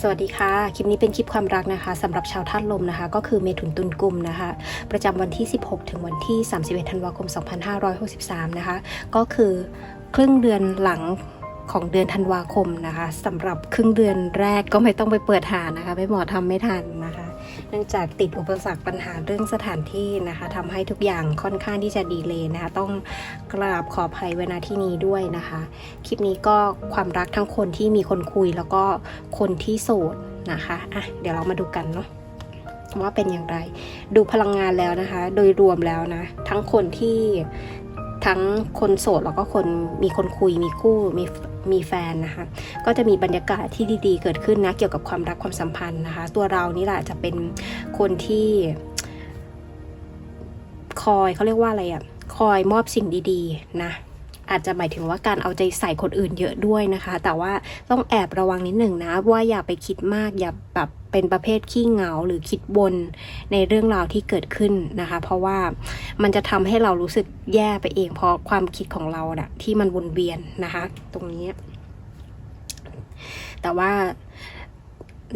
สวัสดีค่ะ คลิปนี้เป็นคลิปความรักนะคะสำหรับชาวธาตุลมนะคะ ก็คือเมถุนตุลกุมนะคะ ประจำวันที่ 16 ถึงวันที่ 31 ธันวาคม 2563 นะคะ ก็คือครึ่งเดือนหลังของเดือนธันวาคมนะคะสำหรับครึ่งเดือนแรกก็ไม่ต้องไปเปิดหานะคะ ไม่หมอทำไม่ทันนะคะ เนื่องจากติดอุปสรรคปัญหาเรื่องสถานที่นะคะทำให้ทุกอย่างค่อนข้างที่จะดีเลยนะคะ ต้องกราบขออภัยเวลาที่นี้ด้วยนะคะ คลิปนี้ก็ความรักทั้งคนที่มีคนคุยแล้วก็คนที่โสดนะคะอะเดี๋ยวเรามาดูกันเนาะว่าเป็นอย่างไร ดูพลังงานแล้วนะคะ โดยรวมแล้วนะ ทั้งคนที่ ทั้งคนโสดแล้วก็คนมีคนคุยมีคู่มีมีแฟนนะคะก็จะมีบรรยากาศที่ดีๆ เกิดขึ้นนะเกี่ยวกับความรักความสัมพันธ์นะคะ ตัวเรานี่แหละจะเป็นคนที่คอยเขาเรียกว่าอะไรอะ่ะคอยมอบสิ่งดีๆ นะ อาจจะหมายถึงว่าการเอาใจใส่คนอื่นเยอะด้วยนะคะ แต่ว่าต้องแอบระวังนิดหนึ่งนะ ว่าอย่าไปคิดมากอย่าแบบเป็นประเภทขี้เหงาหรือคิดบนในเรื่องราวที่เกิดขึ้นนะคะ เพราะว่ามันจะทำให้เรารู้สึกแย่ไปเอง เพราะความคิดของเราน่ะที่มันวนเวียนนะคะ ตรงนี้ แต่ว่า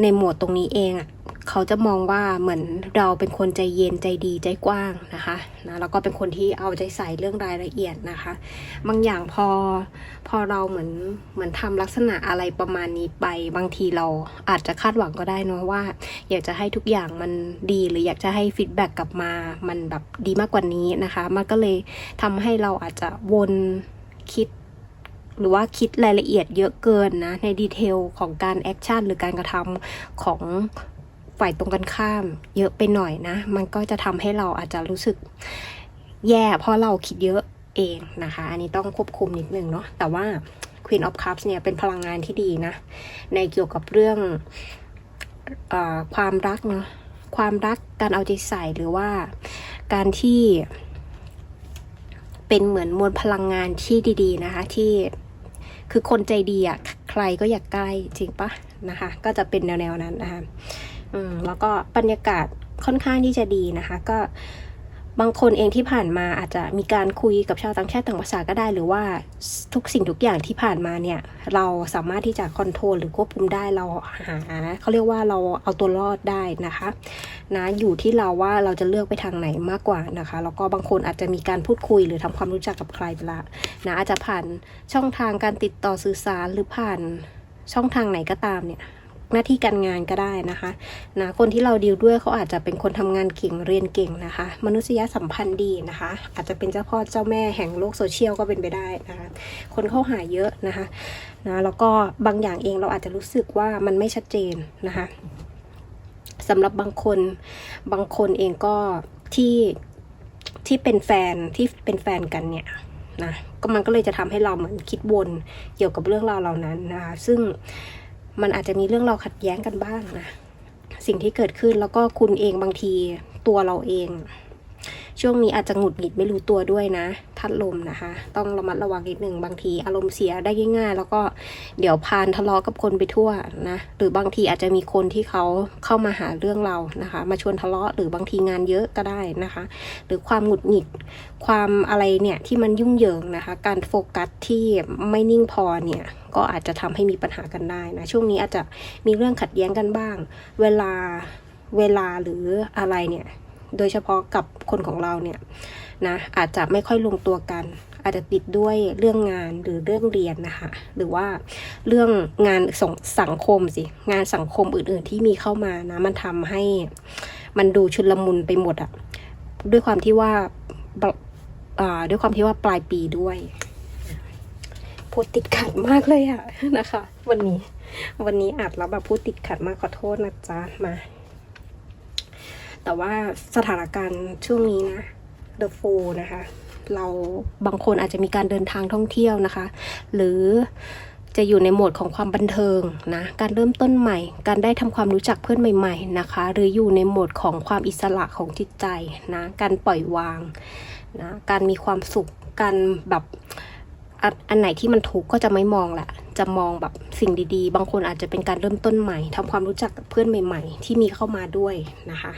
ในหมวดตรงนี้เองอะ เขาจะมองว่าเหมือนเราเป็นคนใจเย็นใจดีใจกว้างนะคะนะแล้วก็เป็นคนที่เอาใจใส่เรื่องรายละเอียดนะคะ บางอย่างพอพอเราเหมือนเหมือนทำลักษณะอะไรประมาณนี้ไป บางทีเราอาจจะคาดหวังก็ได้นะว่า อยากจะให้ทุกอย่างมันดีหรืออยากจะให้ฟีดแบ็กกลับมามันแบบดีมากกว่านี้นะคะมันก็เลยทำให้เราอาจจะวนคิดหรือว่าคิดรายละเอียดเยอะเกินนะ ในดีเทลของการแอคชั่นหรือการกระทำของ ฝ่ายตรงกันข้าม เยอะไปหน่อยนะ มันก็จะทำให้เราอาจจะรู้สึกแย่เพราะเราคิดเยอะเองนะคะ อันนี้ต้องควบคุมนิดนึงเนาะแต่ว่า Queen of Cups เนี่ยเป็นพลังงานที่ดีนะ ในเกี่ยวกับเรื่องอความรักเนาะความรักการเอาใจใส่หรือว่าการที่เป็นเหมือนมวลพลังงานที่ดีๆนะคะที่คือคนใจดีอะใครก็อยากใกล้จริงปะนะคะ ก็จะเป็นแนวๆนั้นนะคะ อืมแล้วก็บรรยากาศค่อนข้างที่จะดีนะคะ ก็บางคนเองที่ผ่านมาอาจจะมีการคุยกับชาวต่างชาติต่างภาษาก็ได้ หรือว่าทุกสิ่งทุกอย่างที่ผ่านมาเนี่ย เราสามารถที่จะคอนโทรลหรือควบคุมได้เราหาเขาเรียกว่าเราเอาตัวรอดได้นะคะนะอยู่ที่เราว่าเราจะเลือกไปทางไหนมากกว่านะคะแล้วก็บางคนอาจจะมีการพูดคุยหรือทำความรู้จักกับใครไปละนะอาจจะผ่านช่องทางการติดต่อสื่อสารหรือผ่านช่องทางไหนก็ตามเนี่ย หน้าที่การงานก็ได้นะคะนะคนที่เราดีลด้วยเขาอาจจะเป็นคนทำงานเก่งเรียนเก่งนะคะ มนุษยสัมพันธ์ดีนะคะ อาจจะเป็นเจ้าพ่อเจ้าแม่แห่งโลกโซเชียลก็เป็นไปได้นะคะคนเข้าหาเยอะนะคะนะแล้วก็บางอย่างเองเราอาจจะรู้สึกว่ามันไม่ชัดเจนนะคะสำหรับบางคนบางคนเองก็ที่ที่เป็นแฟนที่เป็นแฟนกันเนี่ยนะก็มันก็เลยจะทำให้เราเหมือนคิดวนเกี่ยวกับเรื่องราวเหล่านั้นนะคะซึ่ง มันอาจจะมีเรื่องเราขัดแย้งกันบ้างนะ สิ่งที่เกิดขึ้นแล้วก็คุณเองบางทีตัวเราเอง ช่วงนี้อาจจะหงุดหงิดไม่รู้ตัวด้วยนะทัดลมนะคะ ต้องระมัดระวังนิดหนึ่งบางทีอารมณ์เสียได้ง่าย ๆ แล้วก็เดี๋ยวพานทะเลาะกับคนไปทั่วนะหรือบางทีอาจจะมีคนที่เขาเข้ามาหาเรื่องเรานะคะ มาชวนทะเลาะหรือบางทีงานเยอะก็ได้นะคะ หรือความหงุดหงิดความอะไรเนี่ยที่มันยุ่งเหยิงนะคะ การโฟกัสที่ไม่นิ่งพอเนี่ยก็อาจจะทำให้มีปัญหากันได้นะช่วงนี้อาจจะมีเรื่องขัดแย้งกันบ้าง เวลาเวลาหรืออะไรเนี่ย โดยเฉพาะกับคนของเราเนี่ยนะอาจจะไม่ค่อยลงตัวกัน อาจจะติดด้วยเรื่องงานหรือเรื่องเรียนนะคะหรือว่าเรื่องงานสงสังคมสิงานสังคมอื่นๆที่มีเข้ามานะมันทำให้มันดูชุลมุนไปหมดอะด้วยความที่ว่าด้วยความที่ว่าปลายปีด้วยพูดติดขัดมากเลยอะนะคะ วันนี้วันนี้อัดแล้วแบบพูดติดขัดมากขอโทษนะจ๊ะมา แต่ว่าสถานการณ์ช่วงนี้นะ The f o o นะคะ เราบางคนอาจจะมีการเดินทางท่องเที่ยวนะคะ หรือจะอยู่ในโหมดของความบันเทิงนะการเริ่มต้นใหม่ การได้ทำความรู้จักเพื่อนใหม่ ๆนะคะ หรืออยู่ในโหมดของความอิสระของจิตใจนะการปล่อยวางนะการมีความสุขการแบบอันไหนที่มันทุกข์ก็จะไม่มองแหละ จะมองแบบสิ่งดีๆ บางคนอาจจะเป็นการเริ่มต้นใหม่ทำความรู้จักกับเพื่อนใหม่ ๆ ที่มีเข้ามาด้วยนะคะ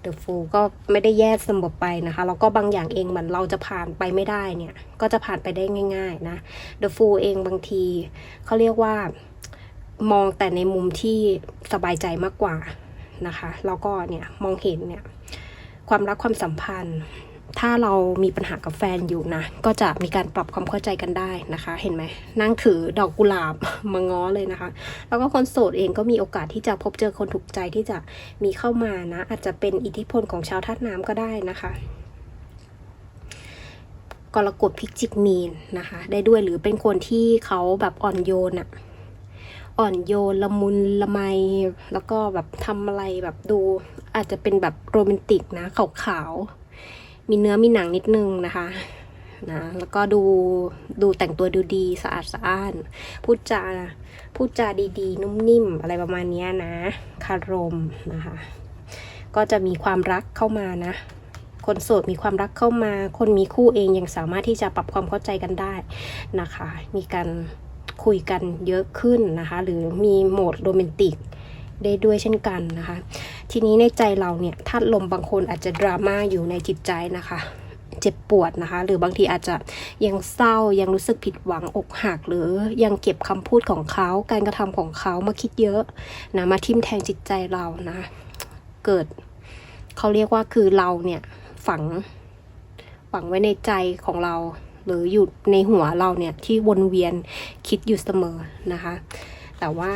เดอะฟูก็ไม่ได้แย่เสมอไปนะคะแล้วก็บางอย่างเองเหมือนเราจะผ่านไปไม่ได้เนี่ย ก็จะผ่านไปได้ง่าย ๆ นะเดอะฟูเองบางทีเขาเรียกว่ามองแต่ในมุมที่สบายใจมากกว่านะคะ แล้วก็เนี่ยมองเห็นเนี่ยความรักความสัมพันธ์ ถ้าเรามีปัญหากับแฟนอยู่นะ ก็จะมีการปรับความเข้าใจกันได้นะคะ เห็นไหมนั่งถือดอกกุหลาบมาง้อเลยนะคะ แล้วก็คนโสดเองก็มีโอกาสที่จะพบเจอคนถูกใจที่จะมีเข้ามานะ อาจจะเป็นอิทธิพลของชาวธาตุน้ำก็ได้นะคะกรกฎพิจิกมีนนะคะ ได้ด้วยหรือเป็นคนที่เขาแบบอ่อนโยนอะอ่อนโยนละมุนละไม แล้วก็แบบทำอะไรแบบดูอาจจะเป็นแบบโรแมนติกนะขาวๆ มีเนื้อมีหนังนิดนึงนะคะนะแล้วก็ดูดูแต่งตัวดูดีสะอาดสะอ้านพูดจาพูดจาดีๆ นุ่มนิ่มอะไรประมาณนี้นะ คารมนะคะ ก็จะมีความรักเข้ามานะ คนโสดมีความรักเข้ามา คนมีคู่เองยังสามารถที่จะปรับความเข้าใจกันได้นะคะ มีการคุยกันเยอะขึ้นนะคะ หรือมีโหมดโรแมนติกได้ด้วยเช่นกันนะคะ ทีนี้ในใจเราเนี่ยธาตุลมบางคนอาจจะดราม่าอยู่ในจิตใจนะคะ เจ็บปวดนะคะ หรือบางทีอาจจะยังเศร้ายังรู้สึกผิดหวังอกหัก หรือยังเก็บคำพูดของเขาการกระทำของเขามาคิดเยอะนะมาทิ่มแทงจิตใจเรานะ เกิดเขาเรียกว่าคือเราเนี่ยฝังฝังไว้ในใจของเรา หรืออยู่ในหัวเราเนี่ยที่วนเวียนคิดอยู่เสมอนะคะ แต่ว่า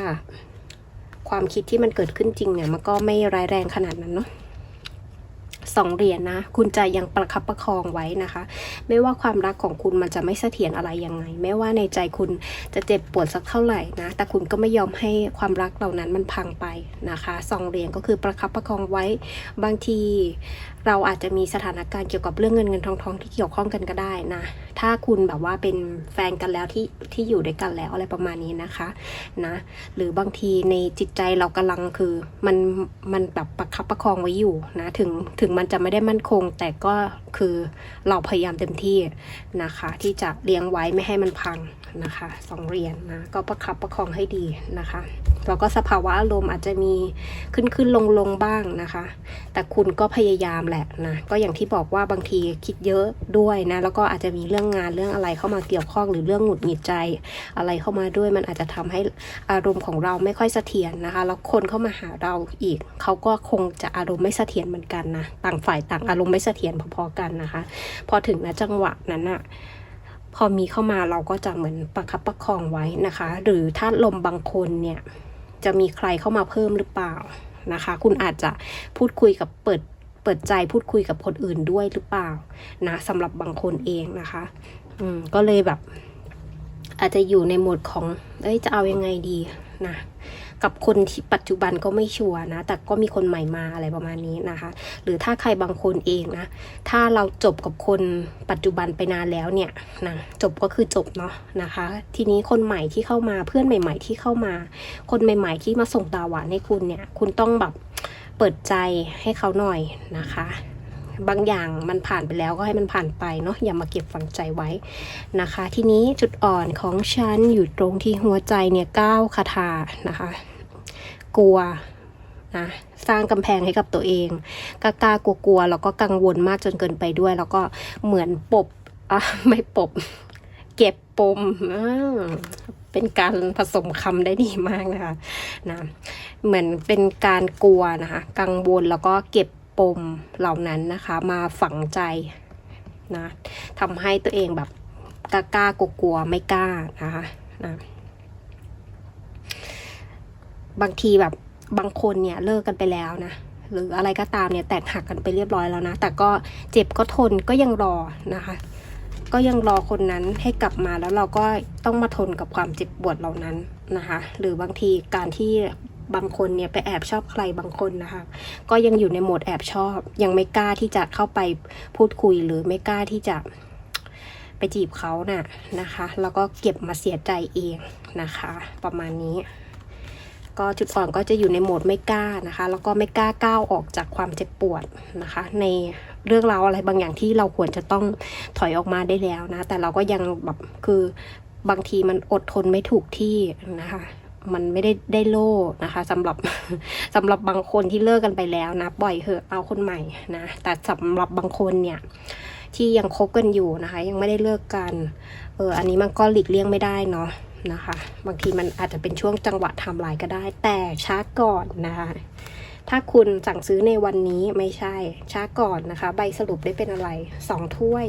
ความคิดที่มันเกิดขึ้นจริงเนี่ยมันก็ไม่ร้ายแรงขนาดนั้นเนาะสองเหรียญนะ คุณจะยังประคับประคองไว้นะคะ ไม่ว่าความรักของคุณมันจะไม่เสถียรอะไรยังไง ไม่ว่าในใจคุณจะเจ็บปวดสักเท่าไหร่นะ แต่คุณก็ไม่ยอมให้ความรักเหล่านั้นมันพังไปนะคะสองเหรียญก็คือประคับประคองไว้ บางที เราอาจจะมีสถานการณ์เกี่ยวกับเรื่องเงินเงินทองทองที่เกี่ยวข้องกันก็ได้นะ ถ้าคุณแบบว่าเป็นแฟนกันแล้วที่ที่อยู่ด้วยกันแล้วอะไรประมาณนี้นะคะนะหรือบางทีในจิตใจเรากำลังคือมันมันแบบประคับประคองไว้อยู่นะถึงถึงมันจะไม่ได้มั่นคง แต่ก็คือเราพยายามเต็มที่นะคะ ที่จะเลี้ยงไว้ไม่ให้มันพัง นะคะสองเหรียญนะก็ประคับประคองให้ดีนะคะแล้วก็สภาวะอารมณ์อาจจะมีขึ้นขึ้นลงลงบ้างนะคะ แต่คุณก็พยายามแหละนะก็อย่างที่บอกว่าบางทีคิดเยอะด้วยนะแล้วก็อาจจะมีเรื่องงานเรื่องอะไรเข้ามาเกี่ยวข้องหรือเรื่องหงุดหงิดใจ อะไรเข้ามาด้วยมันอาจจะทำให้อารมณ์ของเราไม่ค่อยเสถียรนะคะแล้วคนเข้ามาหาเราอีกเขาก็คงจะอารมณ์ไม่เสถียรเหมือนกันนะต่างฝ่ายต่างอารมณ์ไม่เสถียรพอๆกันนะคะ พอถึงนะจังหวะนั้นอะ พอมีเข้ามาเราก็จะเหมือนประคับประคองไว้นะคะ หรือถ้าลมบางคนเนี่ยจะมีใครเข้ามาเพิ่มหรือเปล่านะคะ คุณอาจจะพูดคุยกับเปิดเปิดใจพูดคุยกับคนอื่นด้วยหรือเปล่านะสำหรับบางคนเองนะคะ อืมก็เลยแบบ อาจจะอยู่ในโหมดของ เอ้ยจะเอายังไงดีนะกับคนที่ปัจจุบันก็ไม่ชัวร์นะ แต่ก็มีคนใหม่มาอะไรประมาณนี้นะคะ หรือถ้าใครบางคนเองนะ ถ้าเราจบกับคนปัจจุบันไปนานแล้วเนี่ยนะจบก็คือจบเนาะนะคะ ทีนี้คนใหม่ที่เข้ามาเพื่อนใหม่ ๆ ที่เข้ามา คนใหม่ ๆ ที่มาส่งตาหวานให้คุณเนี่ย คุณต้องแบบเปิดใจให้เขาหน่อยนะคะ บางอย่างมันผ่านไปแล้วก็ให้มันผ่านไปเนาะอย่ามาเก็บฝังใจไว้นะคะ ทีนี้จุดอ่อนของฉันอยู่ตรงที่หัวใจเนี่ยก้าวคาถานะคะ กลัวนะสร้างกำแพงให้กับตัวเองกล้ากลัวกลัวๆแล้วก็กังวลมากจนเกินไปด้วย แล้วก็เหมือนปบอะไม่ปบ เก็บปมเป็นการผสมคำได้ดีมากนะคะนะเหมือนเป็นการกลัวนะคะ กังวลแล้วก็เก็บ ปมเหล่านั้นนะคะมาฝังใจนะทำให้ตัวเองแบบกล้ากล้ากลัวไม่กล้านะคะนะบางทีแบบบางคนเนี่ยเลิกกันไปแล้วนะหรืออะไรก็ตามเนี่ยแตกหักกันไปเรียบร้อยแล้วนะ แต่ก็เจ็บก็ทนก็ยังรอนะคะ ก็ยังรอคนนั้นให้กลับมาแล้วเราก็ต้องมาทนกับความเจ็บปวดเหล่านั้นนะคะ หรือบางทีการที่ บางคนเนี่ยไปแอบชอบใครบางคนนะคะ ก็ยังอยู่ในโหมดแอบชอบ ยังไม่กล้าที่จะเข้าไปพูดคุยหรือไม่กล้าที่จะไปจีบเขาน่ะนะคะ แล้วก็เก็บมาเสียใจเองนะคะ ประมาณนี้ ก็จุดอ่อนก็จะอยู่ในโหมดไม่กล้านะคะ แล้วก็ไม่กล้าก้าวออกจากความเจ็บปวดนะคะ ในเรื่องราวอะไรบางอย่างที่เราควรจะต้องถอยออกมาได้แล้วนะ แต่เราก็ยังแบบคือบางทีมันอดทนไม่ถูกที่นะคะ มันไม่ได้ได้โล่นะคะสำหรับสำหรับบางคนที่เลิกกันไปแล้วนะ ปล่อยเหอะเอาคนใหม่นะ แต่สำหรับบางคนเนี่ย ที่ยังคบกันอยู่นะคะ ยังไม่ได้เลิกกัน เอออันนี้มันก็หลีกเลี่ยงไม่ได้เนาะนะคะ บางทีมันอาจจะเป็นช่วงจังหวะทำลายก็ได้ แต่ช้าก่อนนะคะถ้าคุณสั่งซื้อในวันนี้ไม่ใช่ช้าก่อนนะคะ ใบสรุปได้เป็นอะไรสองถ้วย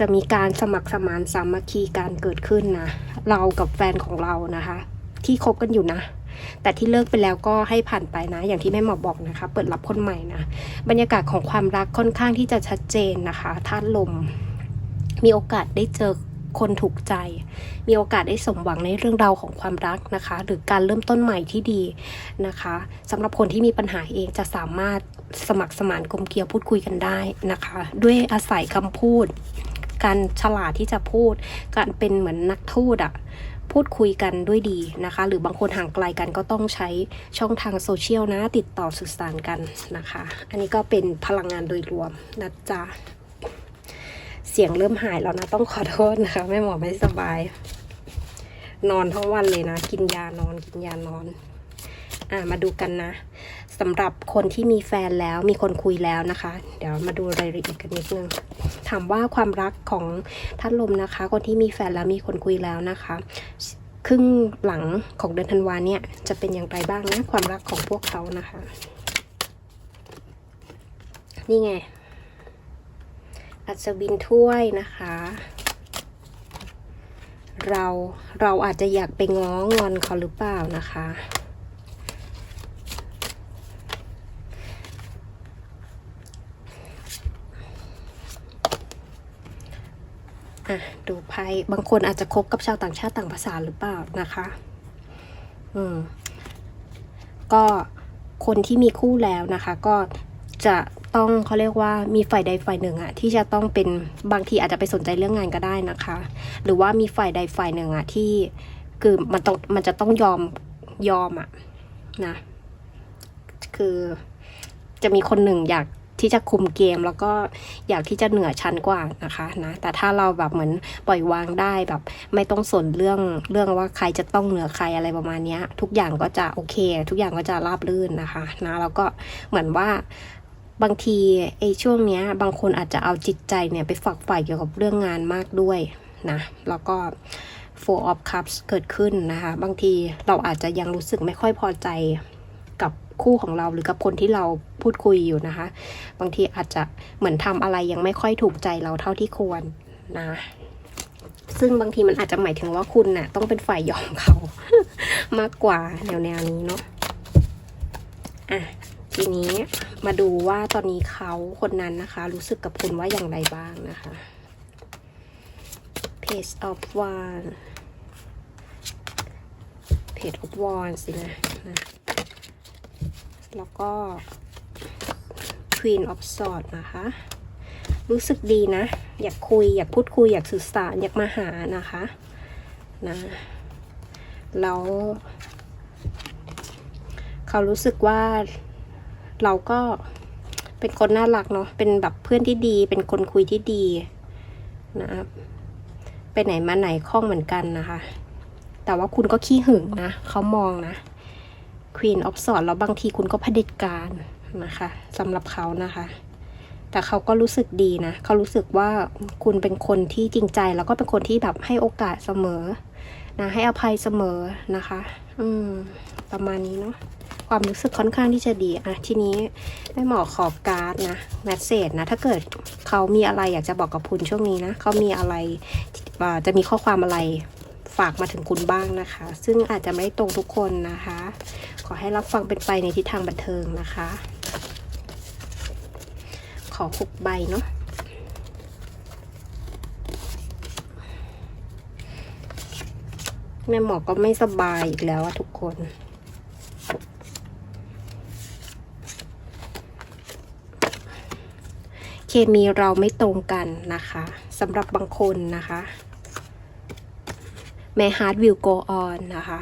จะมีการสมัครสมานสามัคคีการเกิดขึ้นนะ เรากับแฟนของเรานะคะ ที่คบกันอยู่นะ แต่ที่เลิกไปแล้วก็ให้ผ่านไปนะ อย่างที่แม่หมอบอกนะคะ เปิดรับคนใหม่นะ บรรยากาศของความรักค่อนข้างที่จะชัดเจนนะคะธาตุลม มีโอกาสได้เจอคนถูกใจ มีโอกาสได้สมหวังในเรื่องราวของความรักนะคะ หรือการเริ่มต้นใหม่ที่ดีนะคะสำหรับคนที่มีปัญหาเองจะสามารถสมัครสมานกลมเกลียวพูดคุยกันได้นะคะ ด้วยอาศัยคำพูด การฉลาดที่จะพูด การเป็นเหมือนนักทูตอะพูดคุยกันด้วยดีนะคะ หรือบางคนห่างไกลกันก็ต้องใช้ช่องทางโซเชียลนะ ติดต่อสื่อสารกันนะคะ อันนี้ก็เป็นพลังงานโดยรวมนะจ๊ะเสียงเริ่มหายแล้วนะ ต้องขอโทษนะคะแม่หมอไม่สบาย นอนทั้งวันเลยนะ กินยานอนกินยานอน อ่ามาดูกันนะ สำหรับคนที่มีแฟนแล้วมีคนคุยแล้วนะคะ เดี๋ยวมาดูรายละเอียดกันนิดนึงถามว่าความรักของท่านลมนะคะ คนที่มีแฟนแล้วมีคนคุยแล้วนะคะ ครึ่งหลังของเดือนธันวาเนี่ยจะเป็นอย่างไรบ้างนะความรักของพวกเขานะคะ นี่ไง อัศวินถ้วยนะคะเราเราอาจจะอยากไปง้องอนเขาหรือเปล่านะคะ อะดูไพ่บางคนอาจจะคบกับชาวต่างชาติต่างภาษาหรือเปล่านะคะ อืม ก็คนที่มีคู่แล้วนะคะ ก็จะต้องเขาเรียกว่ามีฝ่ายใดฝ่ายหนึ่งอะที่จะต้องเป็นบางทีอาจจะไปสนใจเรื่องงานก็ได้นะคะ หรือว่ามีฝ่ายใดฝ่ายหนึ่งอะที่คือมันต้องมันจะต้องยอมยอมอะนะ คือจะมีคนหนึ่งอยาก ที่จะคุมเกมแล้วก็อยากที่จะเหนือชั้นกว่านะคะนะแต่ถ้าเราแบบเหมือนปล่อยวางได้แบบไม่ต้องสนเรื่องเรื่องว่าใครจะต้องเหนือใครอะไรประมาณนี้ทุกอย่างก็จะโอเค ทุกอย่างก็จะราบรื่นนะคะนะแล้วก็เหมือนว่าบางทีไอ้ช่วงเนี้ยบางคนอาจจะเอาจิตใจเนี่ยไปฝักใฝ่เกี่ยวกับเรื่องงานมากด้วยนะแล้วก็ four of cups เกิดขึ้นนะคะ บางทีเราอาจจะยังรู้สึกไม่ค่อยพอใจ กับคู่ของเราหรือกับคนที่เราพูดคุยอยู่นะคะ บางทีอาจจะเหมือนทำอะไรยังไม่ค่อยถูกใจเราเท่าที่ควรนะซึ่งบางทีมันอาจจะหมายถึงว่าคุณน่ะ ต้องเป็นฝ่ายยอมเขามากกว่าแนวแนวนี้เนาะอะทีนี้มาดูว่าตอนนี้เขาคนนั้นนะคะ รู้สึกกับคุณว่าอย่างไรบ้างนะคะ Page of Wands Page of Wands สินะนะ แล้วก็ Queen of Swords นะคะ รู้สึกดีนะ อยากคุย อยากพูดคุย อยากสื่อสาร อยากมาหานะคะนะแล้วเขารู้สึกว่าเราก็เป็นคนน่ารักเนาะ เป็นแบบเพื่อนที่ดี เป็นคนคุยที่ดีนะครับไปไหนมาไหนคล่องเหมือนกันนะคะ แต่ว่าคุณก็ขี้หึงนะ เขามองนะ Queen of s w o r d แล้วบางทีคุณก็เผด็จการนะคะสำหรับเขานะคะ แต่เขาก็รู้สึกดีนะ เขารู้สึกว่าคุณเป็นคนที่จริงใจ แล้วก็เป็นคนที่แบบให้โอกาสเสมอนะให้อภัยเสมอนะคะ อืม ประมาณนี้เนาะความรู้สึกค่อนข้างที่จะดีอะทีนี้แม่หมอขอการ์ดนะแมสเซจนะ ถ้าเกิดเขามีอะไรอยากจะบอกกับคุณช่วงนี้นะ เขามีอะไรจะมีข้อความอะไร ฝากมาถึงคุณบ้างนะคะ ซึ่งอาจจะไม่ตรงทุกคนนะคะ ขอให้รับฟังเป็นไปในทิศทางบันเทิงนะคะ ขอหกใบเนาะแม่หมอก็ไม่สบายอีกแล้วทุกคนเคมีเราไม่ตรงกันนะคะสำหรับบางคนนะคะ My Heart Will Go On นะคะ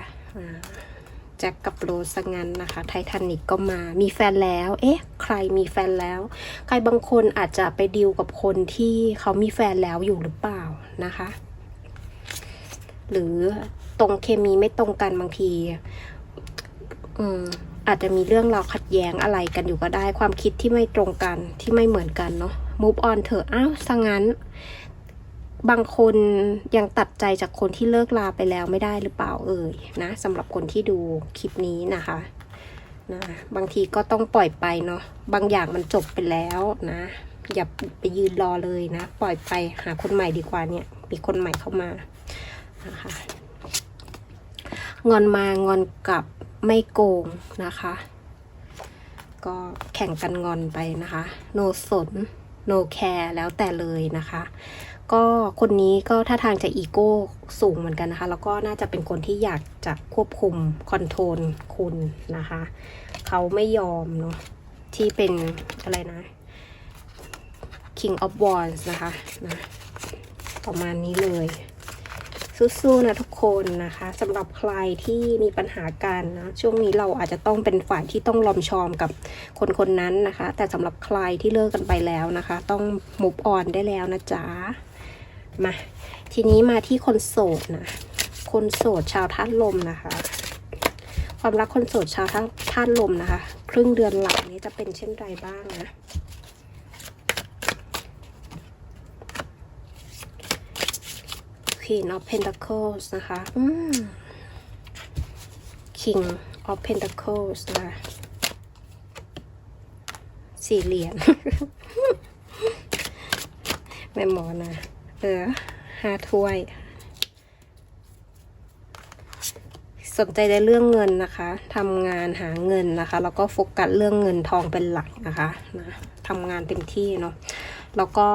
แจ็คกับโรสงั้นนะคะ ไททานิกก็มา มีแฟนแล้ว เอ๊ะ ใครมีแฟนแล้ว ใครบางคนอาจจะไปดีลกับคนที่เขามีแฟนแล้วอยู่หรือเปล่านะคะ หรือตรงเคมีไม่ตรงกันบางที อืม อาจจะมีเรื่องราวขัดแย้งอะไรกันอยู่ก็ได้ ความคิดที่ไม่ตรงกันที่ไม่เหมือนกันเนาะ move on เถอะ อ้าวสังงั้น บางคนยังตัดใจจากคนที่เลิกลาไปแล้วไม่ได้หรือเปล่าเอ่ยนะสำหรับคนที่ดูคลิปนี้นะคะนะบางทีก็ต้องปล่อยไปเนาะบางอย่างมันจบไปแล้วนะ อย่าไปยืนรอเลยนะ ปล่อยไปหาคนใหม่ดีกว่าเนี่ย มีคนใหม่เข้ามานะคะงอนมางอนกลับไม่โกงนะคะ ก็แข่งกันงอนไปนะคะ โนสนโนแคร์แล้วแต่เลยนะคะ ก็คนนี้ก็ท่าทางจะอีโก้สูงเหมือนกันนะคะ แล้วก็น่าจะเป็นคนที่อยากจะควบคุมคอนโทรลคุณนะคะ เขาไม่ยอมเนาะที่เป็นอะไรนะ King of Wands นะคะนะประมาณนี้เลยสู้ๆนะทุกคนนะคะสำหรับใครที่มีปัญหากันนะช่วงนี้เราอาจจะต้องเป็นฝ่ายที่ต้องลอมชอมกับคนคนนั้นนะคะ แต่สำหรับใครที่เลิกกันไปแล้วนะคะ ต้องมุฟออนได้แล้วนะจ๊ะ มา ทีนี้มาที่คนโสดนะ คนโสดชาวธาตุลมนะคะ ความรักคนโสดชาวธาตุลมนะคะ ครึ่งเดือนหลังนี้จะเป็นเช่นไรบ้างนะ Queen of Pentacles นะคะ King of Pentacles นะคะสี่เหรียญแม่หมอนะ เออห้าถ้วย สนใจในเรื่องเงินนะคะทำงานหาเงินนะคะ แล้วก็โฟกัสเรื่องเงินทองเป็นหลักนะคะนะทำงานเต็มที่เนาะแล้วก็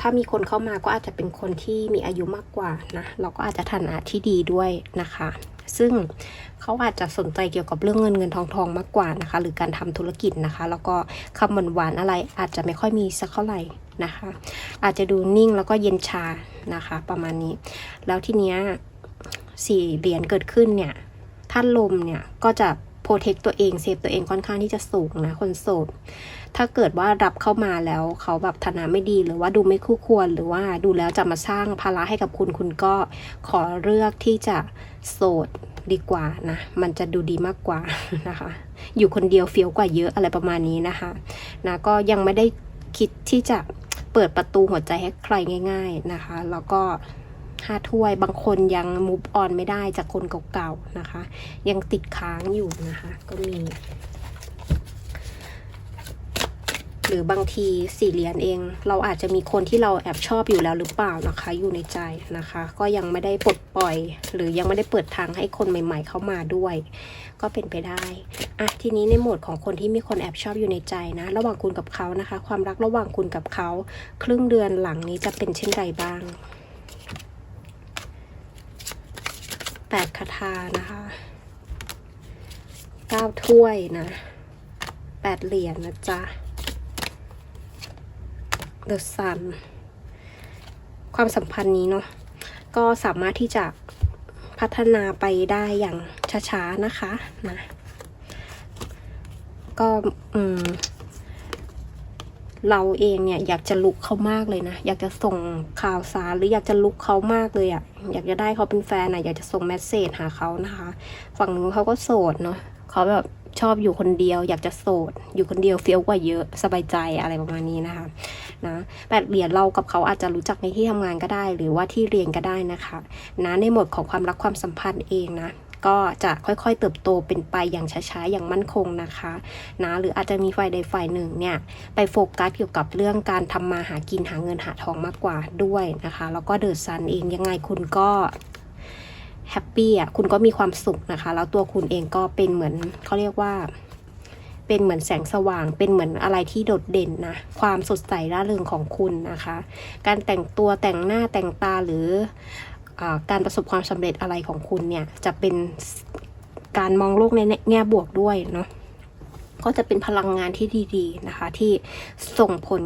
ถ้ามีคนเข้ามาก็อาจจะเป็นคนที่มีอายุมากกว่านะเราก็อาจจะฐานะที่ดีด้วยนะคะ ซึ่งเขาอาจจะสนใจเกี่ยวกับเรื่องเงินเงินทองทองมากกว่านะคะ หรือการทำธุรกิจนะคะ แล้วก็คำหวานหวานๆอะไรอาจจะไม่ค่อยมีสักเท่าไหร่ นะคะ อาจจะดูนิ่งแล้วก็เย็นชานะคะ ประมาณนี้ แล้วทีเนี้ยสี่เหรียญเกิดขึ้นเนี่ยท่านลมเนี่ยก็จะโปรเทคตัวเองเซฟตัวเองค่อนข้างที่จะสูงนะคนโสดถ้าเกิดว่ารับเข้ามาแล้วเขาแบบฐานะไม่ดีหรือว่าดูไม่คู่ควรหรือว่าดูแล้วจะมาสร้างภาระให้กับคุณคุณก็ขอเลือกที่จะโสดดีกว่านะ มันจะดูดีมากกว่านะคะ อยู่คนเดียวเฟี้ยวกว่าเยอะอะไรประมาณนี้นะคะนะก็ยังไม่ได้คิดที่จะ เปิดประตูหัวใจให้ใครง่าย ๆนะคะ แล้วก็ห้าถ้วยบางคนยังมูฟออนไม่ได้จากคนเก่าๆนะคะ ยังติดค้างอยู่นะคะ ก็มี ห รือบางทีสี่เหรียญเอง เราอาจจะมีคนที่เราแอบชอบอยู่แล้วหรือเปล่านะคะ อยู่ในใจนะคะ ก็ยังไม่ได้ปลดปล่อย หรือยังไม่ได้เปิดทางให้คนใหม่ ๆ เข้ามาด้วย ก็เป็นไปได้อะทีนี้ในโหมดของคนที่มีคนแอบชอบอยู่ในใจนะ ระหว่างคุณกับเขานะคะ ความรักระหว่างคุณกับเขา ครึ่งเดือนหลังนี้จะเป็นเช่นไรบ้างแปดคาถานะคะเก้าถ้วยนะแปดเหรียญนะจ๊ะ The Sun ความสัมพันธ์นี้เนาะก็สามารถที่จะพัฒนาไปได้อย่างช้าๆนะคะนะก็อืมเราเองเนี่ยอยากจะลุกเขามากเลยนะ อยากจะส่งข่าวสารหรืออยากจะลุกเขามากเลยอะ่ะอยากจะได้เขาเป็นแฟนอะ่ะอยากจะส่งเมสเซจหาเขานะคะ ฝั่งนู้นเขาก็โสดเนาะเขาแบบชอบอยู่คนเดียว อยากจะโสด อยู่คนเดียวเฟี้ยวกว่าเยอะสบายใจอะไรประมาณนี้นะคะ นะแปดเหรียญเรากับเขาอาจจะรู้จักในที่ทำงานก็ได้ หรือว่าที่เรียนก็ได้นะคะนะในหมวดของความรักความสัมพันธ์เองนะก็จะค่อยๆ เติบโตเป็นไปอย่างช้าๆ อย่างมั่นคงนะคะนะหรืออาจจะมีฝ่ายใดฝ่ายหนึ่งเนี่ยไปโฟกัสเกี่ยวกับเรื่องการทำมาหากินหาเงินหาทองมากกว่าด้วยนะคะแล้วก็เดิร์ซันเองยังไงคุณก็แฮปปี้อะคุณก็มีความสุขนะคะ แล้วตัวคุณเองก็เป็นเหมือนเขาเรียกว่า เป็นเหมือนแสงสว่าง เป็นเหมือนอะไรที่โดดเด่นนะ ความสดใสร่าเริงของคุณนะคะ การแต่งตัวแต่งหน้าแต่งตาหรืออการประสบความสำเร็จอะไรของคุณเนี่ยจะเป็นการมองโลกในแง่บวกด้วยเนาะก็จะเป็นพลังงานที่ดี ๆ นะคะ ที่ส่งผล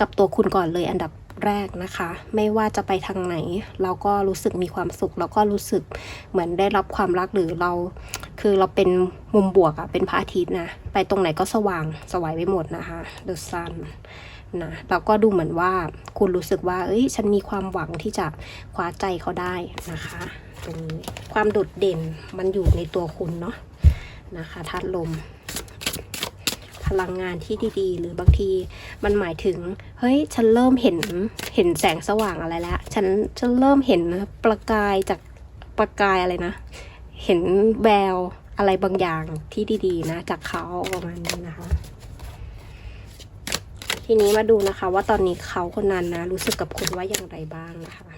กับตัวคุณก่อนเลยอันดับ แรกนะคะ ไม่ว่าจะไปทางไหน เราก็รู้สึกมีความสุข แล้วก็รู้สึกเหมือนได้รับความรักหรือเรา คือเราเป็นมุมบวกอะเป็นพระอาทิตย์นะไปตรงไหนก็สว่างสวายไปหมดนะคะ The Sun นนะแล้วก็ดูเหมือนว่าคุณรู้สึกว่า เอ้ย ฉันมีความหวังที่จะคว้าใจเขาได้นะคะตรงนี้ความโดดเด่นมันอยู่ในตัวคุณเนาะนะคะธาตุลม พลังงานที่ดีๆ หรือบางทีมันหมายถึง เฮ้ย ฉันเริ่มเห็นเห็นแสงสว่างอะไรแล้ว ฉันฉันเริ่มเห็นประกายจากประกายอะไรนะ เห็นแววอะไรบางอย่างที่ดีๆ นะ จากเขาประมาณนี้นะคะ ทีนี้มาดูนะคะ ว่าตอนนี้เขาคนนั้นนะ รู้สึกกับคุณว่าอย่างไรบ้างนะคะ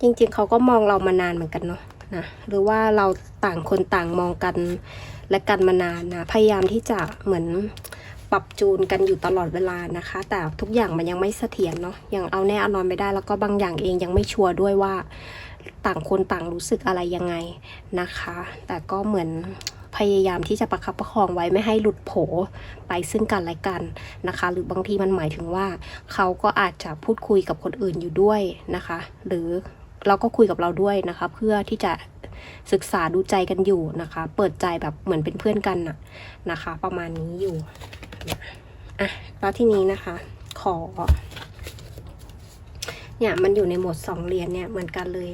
จริงๆ เขาก็มองเรามานานเหมือนกันเนาะนะหรือว่าเราต่างคนต่างมองกันและกันมานานนะพยายามที่จะเหมือนปรับจูนกันอยู่ตลอดเวลานะคะ แต่ทุกอย่างมันยังไม่เสถียรเนาะยังเอาแน่เอานอนไม่ได้แล้วก็บางอย่างเองยังไม่ชัวร์ด้วยว่าต่างคนต่างรู้สึกอะไรยังไงนะคะ แต่ก็เหมือนพยายามที่จะประคับประคองไว้ไม่ให้หลุดโผไปซึ่งกันและกันนะคะ หรือบางทีมันหมายถึงว่า เขาก็อาจจะพูดคุยกับคนอื่นอยู่ด้วยนะคะ หรือ เราก็คุยกับเราด้วยนะคะ เพื่อที่จะศึกษาดูใจกันอยู่นะคะ เปิดใจแบบเหมือนเป็นเพื่อนกันน่ะนะคะ ประมาณนี้อยู่อะแล้วทีนี้นะคะ ขอ เนี่ยมันอยู่ในหมวดสองเหรียญเนี่ยเหมือนกันเลย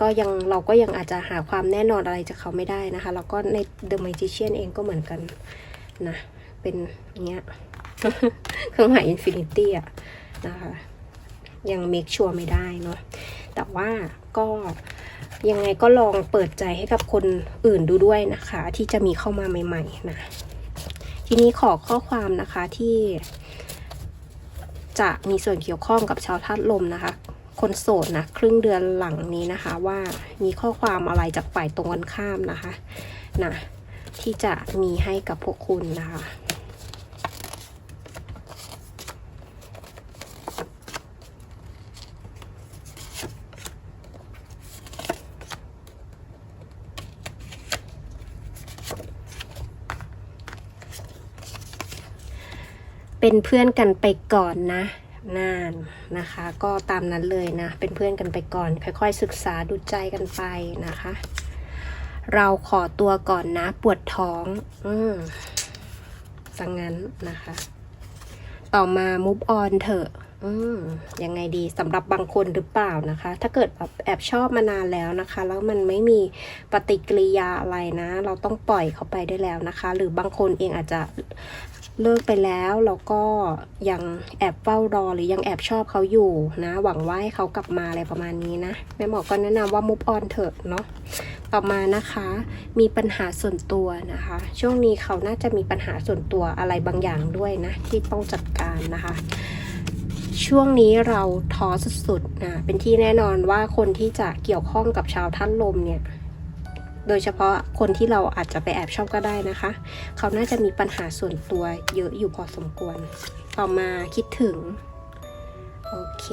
ก็ยังเราก็ยังอาจจะหาความแน่นอนอะไรจากเขาไม่ได้นะคะ แล้วก็ใน The Magician เองก็เหมือนกันนะ เป็นเงี้ยเครื่องหมาย Infinity อะนะคะ ยังเมคชัวร์ไม่ได้เนาะแต่ว่าก็ยังไงก็ลองเปิดใจให้กับคนอื่นดูด้วยนะคะ ที่จะมีเข้ามาใหม่ ๆ นะ ทีนี้ขอข้อความนะคะที่จะมีส่วนเกี่ยวข้องกับชาวธาตุลมนะคะ คนโสดนะครึ่งเดือนหลังนี้นะคะ ว่ามีข้อความอะไรจากฝ่ายตรงกันข้ามนะคะนะที่จะมีให้กับพวกคุณนะคะ เป็นเพื่อนกันไปก่อนนะนานนะคะ ก็ตามนั้นเลยนะ เป็นเพื่อนกันไปก่อน ค่อยๆศึกษาดูใจกันไปนะคะ เราขอตัวก่อนนะ ปวดท้อง อืมสังงั้นนะคะ ต่อมา move on เถอะอืมยังไงดีสำหรับบางคนหรือเปล่านะคะ ถ้าเกิดแบบแอบชอบมานานแล้วนะคะ แล้วมันไม่มีปฏิกิริยาอะไรนะ เราต้องปล่อยเขาไปได้แล้วนะคะ หรือบางคนเองอาจจะ เลิกไปแล้วแล้วก็ยังแอบเฝ้ารอหรือยังแอบชอบเขาอยู่นะ หวังว่าให้เขากลับมาอะไรประมาณนี้นะแม่หมอก็แนะนำว่า move on เถอะเนาะต่อมานะคะ มีปัญหาส่วนตัวนะคะ ช่วงนี้เขาน่าจะมีปัญหาส่วนตัวอะไรบางอย่างด้วยนะ ที่ต้องจัดการนะคะ ช่วงนี้เราท้อสุดๆนะเป็นที่แน่นอนว่าคนที่จะเกี่ยวข้องกับชาวท่านลมเนี่ย โดยเฉพาะคนที่เราอาจจะไปแอบชอบก็ได้นะคะ เขาน่าจะมีปัญหาส่วนตัวเยอะอยู่พอสมควร ต่อมาคิดถึง โอเค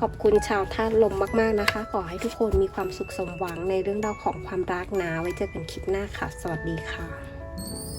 ขอบคุณชาวท่าลมมากๆนะคะ ขอให้ทุกคนมีความสุขสมหวังในเรื่องราวของความรักนะไว้เจอกันคลิปหน้าค่ะ สวัสดีค่ะ